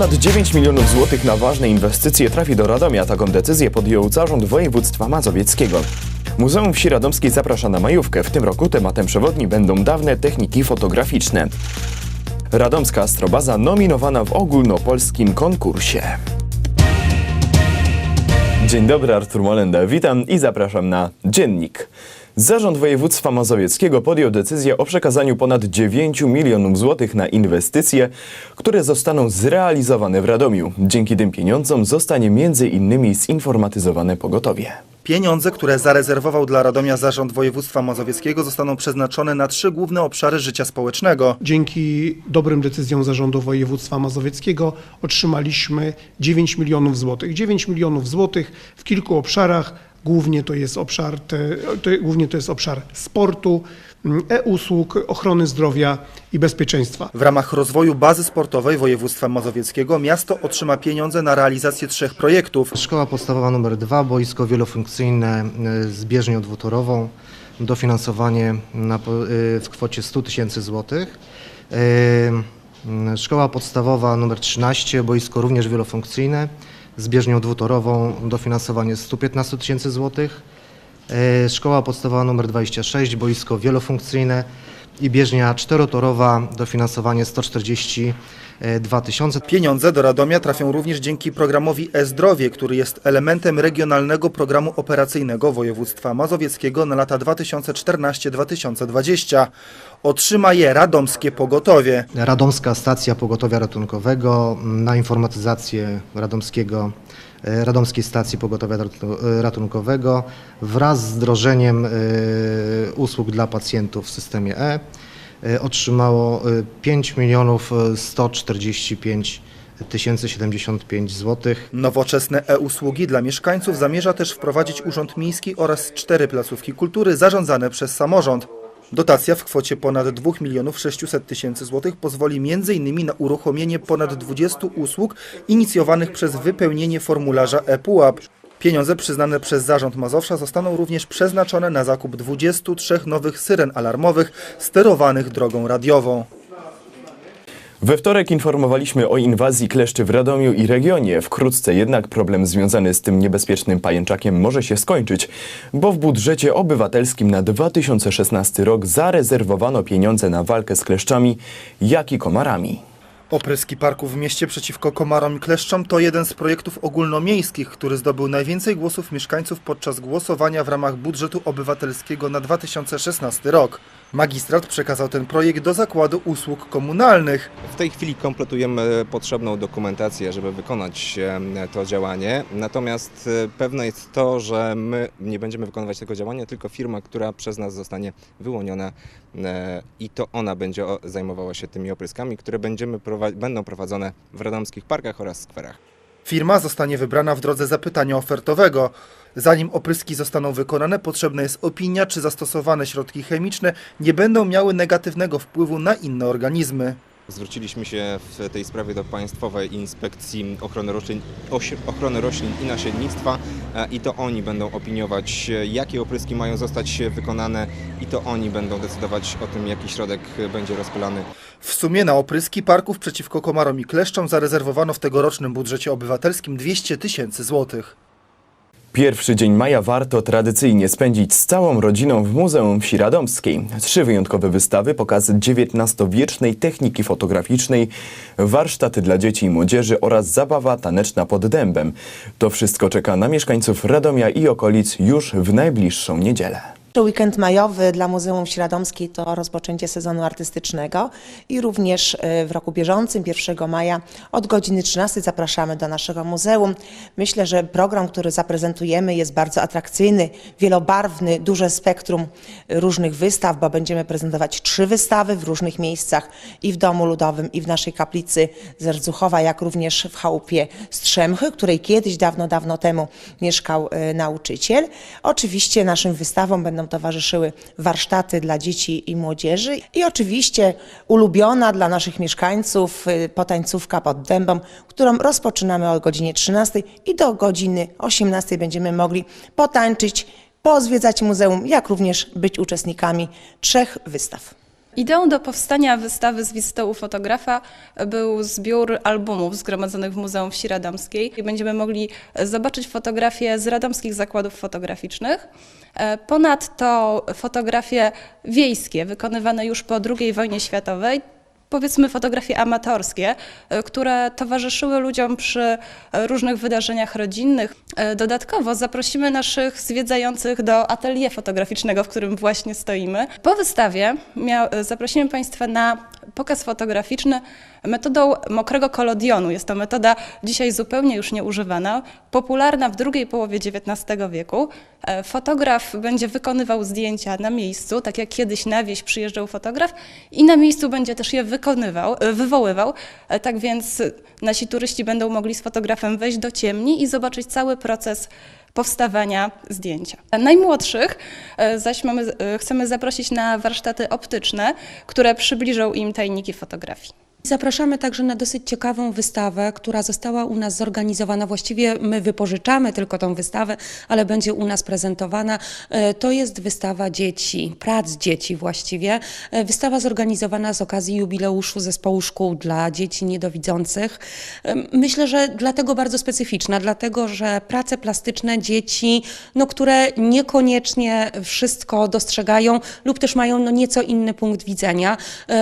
Ponad 9 milionów złotych na ważne inwestycje trafi do Radomia. Taką decyzję podjął Zarząd Województwa Mazowieckiego. Muzeum Wsi Radomskiej zaprasza na majówkę. W tym roku tematem przewodni będą dawne techniki fotograficzne. Radomska Astrobaza nominowana w ogólnopolskim konkursie. Dzień dobry, Artur Molenda. Witam i zapraszam na Dziennik. Zarząd Województwa Mazowieckiego podjął decyzję o przekazaniu ponad 9 milionów złotych na inwestycje, które zostaną zrealizowane w Radomiu. Dzięki tym pieniądzom zostanie m.in. zinformatyzowane pogotowie. Pieniądze, które zarezerwował dla Radomia Zarząd Województwa Mazowieckiego zostaną przeznaczone na trzy główne obszary życia społecznego. Dzięki dobrym decyzjom Zarządu Województwa Mazowieckiego otrzymaliśmy 9 milionów złotych. 9 milionów złotych w kilku obszarach. Głównie to jest obszar, te, to, głównie to jest obszar sportu, mm, e-usług, ochrony zdrowia i bezpieczeństwa. W ramach rozwoju bazy sportowej województwa mazowieckiego miasto otrzyma pieniądze na realizację trzech projektów. Szkoła podstawowa nr 2, boisko wielofunkcyjne y, z bieżnią dwutorową, dofinansowanie na, y, w kwocie 100 tysięcy złotych. Y, Szkoła podstawowa nr 13, boisko również wielofunkcyjne z bieżnią dwutorową, dofinansowanie 115 tysięcy złotych. Y, Szkoła podstawowa nr 26, boisko wielofunkcyjne i bieżnia czterotorowa, dofinansowanie 142 tysiące. Pieniądze do Radomia trafią również dzięki programowi e-zdrowie, który jest elementem regionalnego programu operacyjnego województwa mazowieckiego na lata 2014-2020. Otrzyma je Radomskie Pogotowie. Radomska Stacja Pogotowia Ratunkowego na informatyzację radomskiego, e, Radomskiej Stacji Pogotowia e, Ratunkowego wraz z wdrożeniem e, usług dla pacjentów w systemie E e, otrzymało e, 5 milionów e, 145 tysięcy 75 złotych. Nowoczesne e-usługi dla mieszkańców zamierza też wprowadzić Urząd Miejski oraz cztery placówki kultury zarządzane przez samorząd. Dotacja w kwocie ponad 2 milionów 600 tysięcy złotych pozwoli m.in. na uruchomienie ponad 20 usług inicjowanych przez wypełnienie formularza ePUAP. Pieniądze przyznane przez Zarząd Mazowsza zostaną również przeznaczone na zakup 23 nowych syren alarmowych sterowanych drogą radiową. We wtorek informowaliśmy o inwazji kleszczy w Radomiu i regionie. Wkrótce jednak problem związany z tym niebezpiecznym pajęczakiem może się skończyć, bo w budżecie obywatelskim na 2016 rok zarezerwowano pieniądze na walkę z kleszczami, jak i komarami. Opryski parków w mieście przeciwko komarom i kleszczom to jeden z projektów ogólnomiejskich, który zdobył najwięcej głosów mieszkańców podczas głosowania w ramach budżetu obywatelskiego na 2016 rok. Magistrat przekazał ten projekt do Zakładu Usług Komunalnych. W tej chwili kompletujemy potrzebną dokumentację, żeby wykonać e, to działanie. Natomiast e, pewne jest to, że my nie będziemy wykonywać tego działania, tylko firma, która przez nas zostanie wyłoniona e, i to ona będzie zajmowała się tymi opryskami, które będą prowadzone w radomskich parkach oraz skwerach. Firma zostanie wybrana w drodze zapytania ofertowego. Zanim opryski zostaną wykonane, potrzebna jest opinia, czy zastosowane środki chemiczne nie będą miały negatywnego wpływu na inne organizmy. Zwróciliśmy się w tej sprawie do Państwowej Inspekcji Ochrony Roślin, ochrony roślin i Nasiennictwa e, i to oni będą opiniować, e, jakie opryski mają zostać wykonane i to oni będą decydować o tym, jaki środek e, będzie rozpylany. W sumie na opryski parków przeciwko komarom i kleszczom zarezerwowano w tegorocznym budżecie obywatelskim 200 tysięcy złotych. Pierwszy dzień maja warto tradycyjnie spędzić z całą rodziną w Muzeum Wsi Radomskiej. Trzy wyjątkowe wystawy, pokazy XIX-wiecznej techniki fotograficznej, warsztaty dla dzieci i młodzieży oraz zabawa taneczna pod dębem. To wszystko czeka na mieszkańców Radomia i okolic już w najbliższą niedzielę. Weekend majowy dla Muzeum Wsi to rozpoczęcie sezonu artystycznego i również y, w roku bieżącym, 1 maja od godziny 13 zapraszamy do naszego muzeum. Myślę, że program, który zaprezentujemy jest bardzo atrakcyjny, wielobarwny, duże spektrum różnych wystaw, bo będziemy prezentować trzy wystawy w różnych miejscach i w Domu Ludowym i w naszej kaplicy Zerdzuchowa, jak również w chałupie Strzemchy, której kiedyś, dawno, dawno temu mieszkał y, nauczyciel. Oczywiście naszym wystawom będą towarzyszyły warsztaty dla dzieci i młodzieży i oczywiście ulubiona dla naszych mieszkańców y, potańcówka pod dębą, którą rozpoczynamy o godzinie 13 i do godziny 18 będziemy mogli potańczyć, pozwiedzać muzeum, jak również być uczestnikami trzech wystaw. Ideą do powstania wystawy z wizytą fotografa był zbiór albumów zgromadzonych w Muzeum Wsi Radomskiej. Będziemy mogli zobaczyć fotografie z radomskich zakładów fotograficznych. E, Ponadto fotografie wiejskie, wykonywane już po II wojnie światowej, powiedzmy fotografie amatorskie, e, które towarzyszyły ludziom przy e, różnych wydarzeniach rodzinnych. E, Dodatkowo zaprosimy naszych zwiedzających do atelier fotograficznego, w którym właśnie stoimy. Po wystawie zaprosimy Państwa na pokaz fotograficzny metodą mokrego kolodionu. Jest to metoda dzisiaj zupełnie już nieużywana, popularna w drugiej połowie XIX wieku. E, Fotograf będzie wykonywał zdjęcia na miejscu, tak jak kiedyś na wieś przyjeżdżał fotograf i na miejscu będzie też je wykonywał, e, wywoływał. E, Tak więc nasi turyści będą mogli z fotografem wejść do ciemni i zobaczyć cały proces powstawania zdjęcia. Najmłodszych zaś mamy, chcemy zaprosić na warsztaty optyczne, które przybliżą im tajniki fotografii. Zapraszamy także na dosyć ciekawą wystawę, która została u nas zorganizowana. Właściwie my wypożyczamy tylko tą wystawę, ale będzie u nas prezentowana. E, To jest wystawa dzieci, prac dzieci właściwie. E, Wystawa zorganizowana z okazji jubileuszu zespołu szkół dla dzieci niedowidzących. E, Myślę, że dlatego bardzo specyficzna, dlatego że prace plastyczne dzieci, no, które niekoniecznie wszystko dostrzegają lub też mają no, nieco inny punkt widzenia.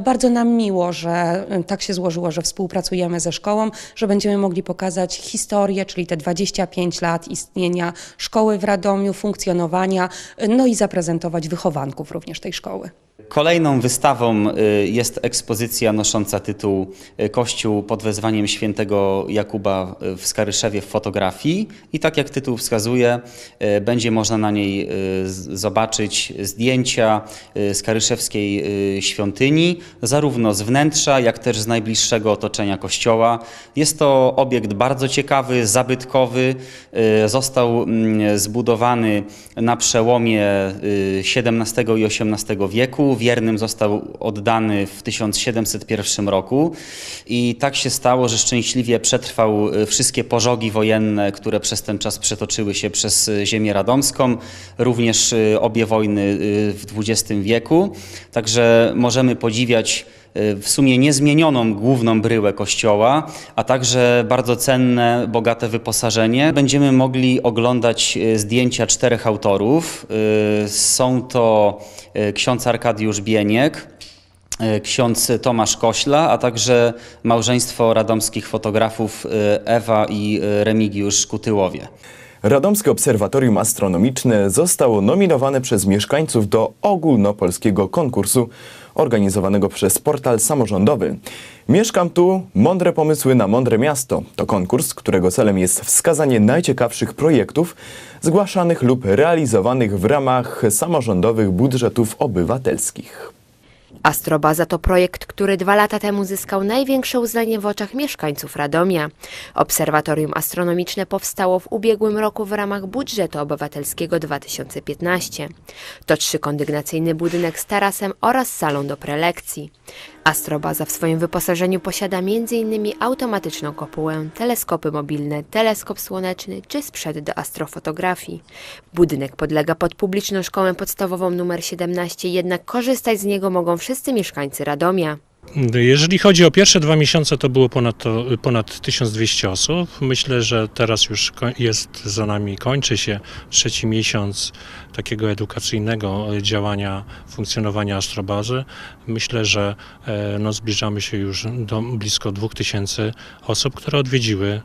Bardzo nam miło, że tak się złożyło, że współpracujemy ze szkołą, że będziemy mogli pokazać historię, czyli te 25 lat istnienia szkoły w Radomiu, funkcjonowania, no i zaprezentować wychowanków również tej szkoły. Kolejną wystawą y, jest ekspozycja nosząca tytuł y, Kościół pod wezwaniem świętego Jakuba w Skaryszewie w fotografii i tak jak tytuł wskazuje, y, będzie można na niej zobaczyć zdjęcia Skaryszewskiej świątyni, zarówno z wnętrza, jak też z najbliższego otoczenia kościoła. Jest to obiekt bardzo ciekawy, zabytkowy. Został mm, zbudowany na przełomie XVII i XVIII wieku. Wiernym został oddany w 1701 roku i tak się stało, że szczęśliwie przetrwał y, wszystkie pożogi wojenne, które przez ten czas przetoczyły się przez y, ziemię radomską, również y, obie wojny w XX wieku. Także możemy podziwiać w sumie niezmienioną główną bryłę kościoła, a także bardzo cenne, bogate wyposażenie. Będziemy mogli oglądać y, zdjęcia czterech autorów. Y, Są to y, ksiądz Arkadiusz Bieniek, y, ksiądz Tomasz Kośla, a także małżeństwo radomskich fotografów y, Ewa i y, Remigiusz Kutyłowie. Radomskie Obserwatorium Astronomiczne zostało nominowane przez mieszkańców do ogólnopolskiego konkursu organizowanego przez portal samorządowy. Mieszkam tu, mądre pomysły na mądre miasto. To konkurs, którego celem jest wskazanie najciekawszych projektów zgłaszanych lub realizowanych w ramach samorządowych budżetów obywatelskich. Astrobaza to projekt, który dwa lata temu zyskał największe uznanie w oczach mieszkańców Radomia. Obserwatorium astronomiczne powstało w ubiegłym roku w ramach budżetu obywatelskiego 2015. To trzykondygnacyjny budynek z tarasem oraz salą do prelekcji. Astrobaza w swoim wyposażeniu posiada m.in. automatyczną kopułę, teleskopy mobilne, teleskop słoneczny czy sprzęt do astrofotografii. Budynek podlega pod publiczną szkołę podstawową nr 17, jednak korzystać z niego mogą wszyscy mieszkańcy Radomia. Jeżeli chodzi o pierwsze dwa miesiące, to było ponad, to, ponad 1200 osób. Myślę, że teraz już jest za nami, kończy się trzeci miesiąc takiego edukacyjnego działania, funkcjonowania astrobazy. Myślę, że e, no, zbliżamy się już do blisko 2000 osób, które odwiedziły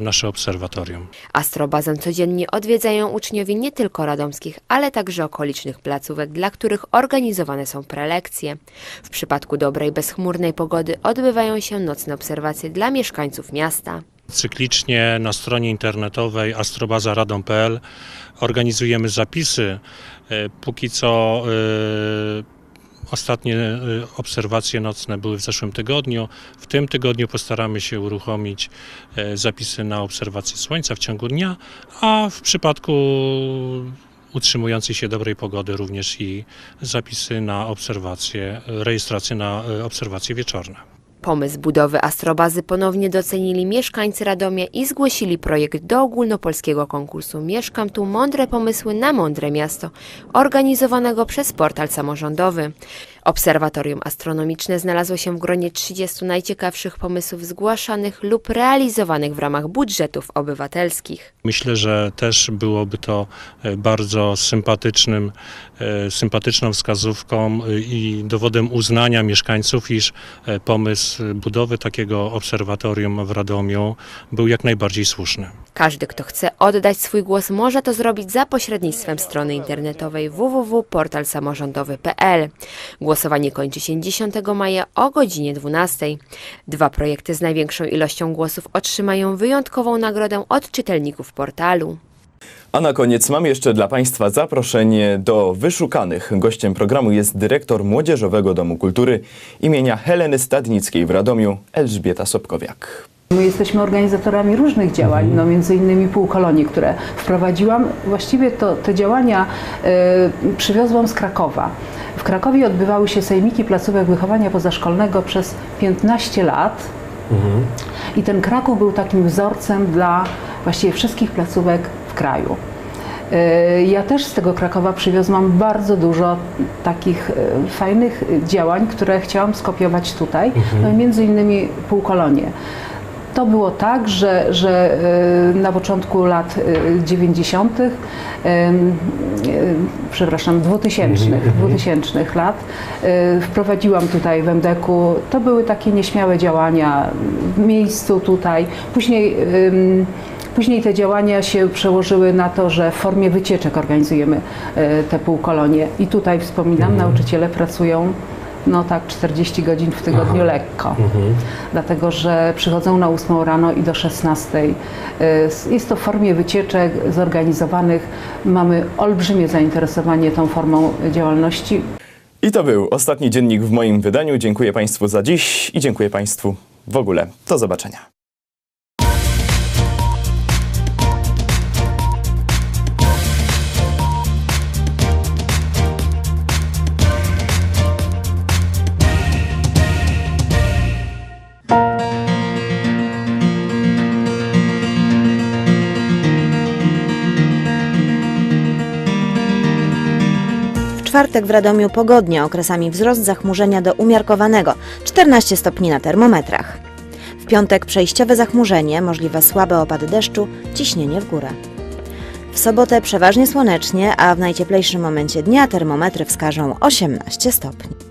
nasze obserwatorium. Astrobazę codziennie odwiedzają uczniowie nie tylko radomskich, ale także okolicznych placówek, dla których organizowane są prelekcje. W przypadku dobrej, bezchmurnej pogody odbywają się nocne obserwacje dla mieszkańców miasta. Cyklicznie na stronie internetowej astrobazaradom.pl organizujemy zapisy. E, Póki co e, ostatnie e, obserwacje nocne były w zeszłym tygodniu. W tym tygodniu postaramy się uruchomić e, zapisy na obserwację Słońca w ciągu dnia, a w przypadku utrzymującej się dobrej pogody również i zapisy na obserwacje, rejestracje na e, obserwacje wieczorne. Pomysł budowy astrobazy ponownie docenili mieszkańcy Radomia i zgłosili projekt do ogólnopolskiego konkursu Mieszkam tu mądre pomysły na mądre miasto, organizowanego przez portal samorządowy. Obserwatorium astronomiczne znalazło się w gronie 30 najciekawszych pomysłów zgłaszanych lub realizowanych w ramach budżetów obywatelskich. Myślę, że też byłoby to e, bardzo sympatycznym, e, sympatyczną wskazówką e, i dowodem uznania mieszkańców, iż pomysł budowy takiego obserwatorium w Radomiu był jak najbardziej słuszny. Każdy, kto chce oddać swój głos, może to zrobić za pośrednictwem strony internetowej www.portalsamorządowy.pl. Głosowanie kończy się 10 maja o godzinie 12. Dwa projekty z największą ilością głosów otrzymają wyjątkową nagrodę od czytelników portalu. A na koniec mam jeszcze dla Państwa zaproszenie do Wyszukanych. Gościem programu jest dyrektor Młodzieżowego Domu Kultury imienia Heleny Stadnickiej w Radomiu, Elżbieta Sobkowiak. My jesteśmy organizatorami różnych działań, no między innymi półkolonii, które wprowadziłam. Właściwie to te działania y, przywiozłam z Krakowa. W Krakowie odbywały się sejmiki placówek wychowania pozaszkolnego przez 15 lat. I ten Kraków był takim wzorcem dla właściwie wszystkich placówek w kraju. Y, Ja też z tego Krakowa przywiozłam bardzo dużo takich y, fajnych działań, które chciałam skopiować tutaj, no i między innymi półkolonie. To było tak, że, że y, na początku lat y, 90., ym, y, przepraszam, 2000, 2000 lat y, wprowadziłam tutaj w MDK-u. To były takie nieśmiałe działania w miejscu tutaj. Później Później te działania się przełożyły na to, że w formie wycieczek organizujemy e, te półkolonie. I tutaj wspominam, nauczyciele pracują no tak 40 godzin w tygodniu lekko. Dlatego, że przychodzą na 8 rano i do 16. E, Jest to w formie wycieczek zorganizowanych. Mamy olbrzymie zainteresowanie tą formą działalności. I to był ostatni dziennik w moim wydaniu. Dziękuję Państwu za dziś i dziękuję Państwu w ogóle. Do zobaczenia. Czwartek w Radomiu pogodnie, okresami wzrost zachmurzenia do umiarkowanego 14 stopni na termometrach. W piątek przejściowe zachmurzenie, możliwe słabe opady deszczu, ciśnienie w górę. W sobotę przeważnie słonecznie, a w najcieplejszym momencie dnia termometry wskażą 18 stopni.